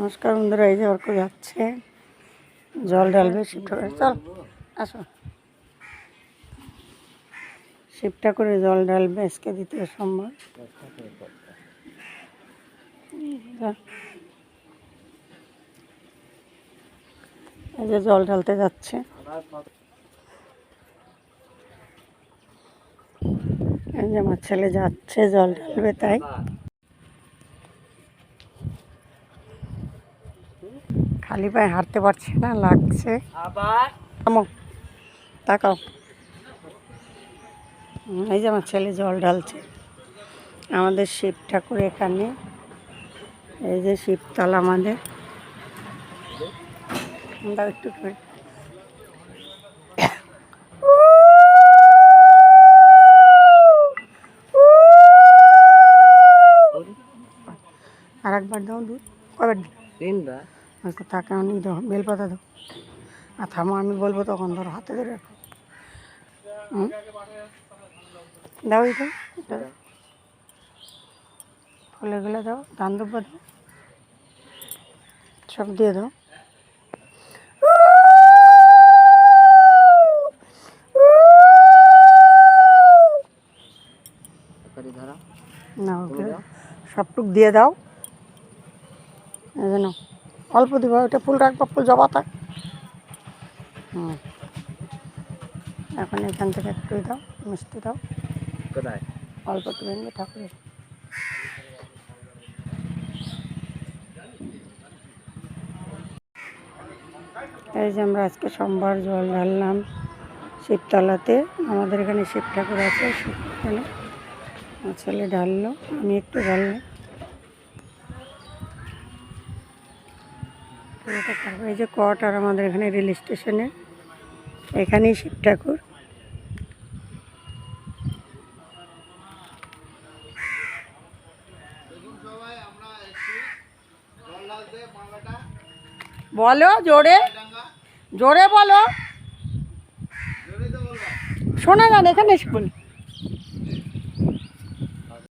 নমস্কার বন্ধুরা, এই যে অর্ক যাচ্ছে। জল ঢালবে শিবটা করে চল, আসো। শিবটা করে জল ঢালবে আজকে দ্বিতীয় সোমবার এই যে জল ঢালতে যাচ্ছে। এই যে আমার ছেলে যাচ্ছে জল ঢালবে তাই। খালি পায়ে হাঁটতে পারছে না লাগছে। আবার? তাকাও। এই যে আমার ছেলে জল ঢালছে। আমাদের শিব ঠাকুর এখানে। এই যে শিবতলা আমাদের। দাও একটু আর একবার দাও দুধ। কবার দিই তিনবার। তাকে আমি দাও বেলপাতা দাও আর থামো আমি বলব তখন ধরো হাতে ধরে রাখো। দাও এটা। ফুলেগুলো দাও ধান দুব্বা দাও। সব দিয়ে দাও। না ওকে সবটুক দিয়ে দাও। এই যেন অল্প দিব ওটা ফুল রাখবা ফুল জবা থাক। হুম। এখন এখান থেকে একটু দাও মিষ্টি দাও। কোথায়? অল্প ভেঙে ঠাকুরের। এই যে আমরা আজকে সোমবার জল ঢাললাম শিবতলাতে আমাদের এখানে শিব ঠাকুর আছে শিব এখানে আমার ছেলে ঢাললো আমি একটু ঢাললাম। এই যে কোয়ার্টার আমাদের এখানে রেল স্টেশনে, এখানেই শিব ঠাকুর। বলো জোরে জোরে বলো। শোনা যান এখানে এসে বলি।